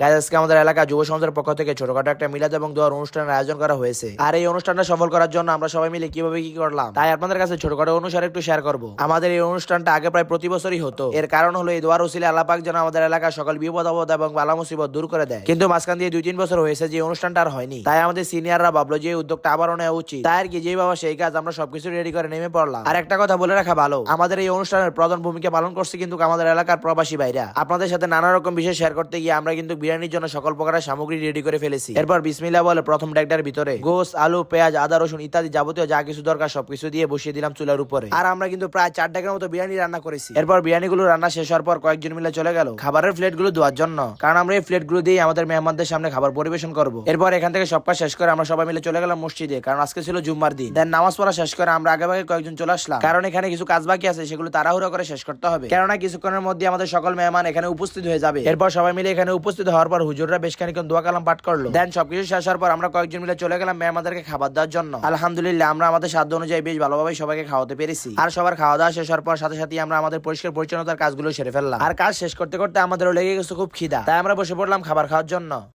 Guys, আজকে আমাদের এলাকা যুব সমাজের পক্ষ থেকে ছোটখাটো একটা মিলাদ এবং দোয়ার অনুষ্ঠানের আয়োজন করা হয়েছে। আর এই অনুষ্ঠানটা সফল করার জন্য আমরা সবাই মিলে কীভাবে কি করলাম, তাই আপনাদের কাছে ছোটখাটো অনুসারে একটু শেয়ার করব। আমাদের এই অনুষ্ঠানটা আগে প্রায় প্রতি বছরই হতো। এর কারণ হলো এই দোয়ার উসিলে আল্লাপাক যেন আমাদের এলাকার সকল বিপদ, আপদ এবং বালা মুসিবত দূর করে দেয়। কিন্তু মাঝখান দিয়ে দুই তিন বছর হয়েছে যে অনুষ্ঠানটা আর হয়নি। তাই আমাদের সিনিয়ররা ভাবলো যে উদ্যোগটা আবারও নেওয়া উচিত। তাই আর কি, যেই বাবা সেই কাজ আমরা সবকিছু রেডি করে নেমে পড়লাম। আর একটা কথা বলে রাখা ভালো, আমাদের এই অনুষ্ঠানের প্রধান ভূমিকা পালন করছে কিন্তু আমাদের এলাকার প্রবাসী ভাইরা। আপনাদের সাথে নানা রকম বিষয় শেয়ার করতে গিয়ে আমরা কিন্তু বিরিয়ানির জন্য সকল প্রকারের সামগ্রী রেডি করে ফেলেছি। এরপর বিসমিল্লা বলে, প্রথম ডেকটার ভিতরে গোস আলু, পেঁয়াজ, আদা, রসুন ইত্যাদি যাবতীয় যা কিছু দরকার সবকিছু দিয়ে বসিয়ে দিলাম চুলার উপরে। আর আমরা কিন্তু প্রায় চার ডেকের মতো বিরিয়ানি রান্না করেছি। এরপর বিরিয়ানি গুলো রান্না শেষ হওয়ার পর কয়েকজন মিলে চলে গেল খাবারের প্লেটগুলো ধোয়ার জন্য। কারণ আমরা এই প্লেটগুলো দিয়ে আমাদের মেহমানদের সামনে খাবার পরিবেশন করব। এরপর এখান থেকে সব কাজ শেষ করে আমরা সবাই মিলে চলে গেলাম মসজিদে, কারণ আজকে ছিল জুম্মার দিন। দেন নামাজ পড়া শেষ করে আমরা আগে ভাগে কয়েকজন চলে আসলাম। কারণ এখানে কিছু কাজ বাকি আছে, সেগুলো তাড়াহুড়ো করে শেষ করতে হবে। কেননা কিছুক্ষণের মধ্যে আমাদের সকল মেহমান এখানে উপস্থিত হয়ে যাবে। এরপর সবাই মিলে এখানে উপস্থিত হওয়ার পর হুজুররা বেশ খানিক্ষণ দোয়া কালাম পাঠ করল। দেন সবকিছু শেষ হওয়ার পর আমরা কয়েকজন মিলে চলে গেলাম মেহমানদেরকে খাবার দেওয়ার জন্য। আলহামদুলিল্লাহ, আমরা আমাদের সাধ্য অনুযায়ী বেশ ভালোভাবে সবাইকে খাওয়াতে পেরেছি। আর সবার খাওয়া দাওয়া শেষ হওয়ার পর সাথে সাথে আমরা আমাদের পরিষ্কার পরিচ্ছন্নতার কাজগুলো সেরে ফেললাম। আর কাজ শেষ করতে করতে আমাদেরও লেগে গেছে খুব খিদা। তাই আমরা বসে পড়লাম খাবার খাওয়ার জন্য।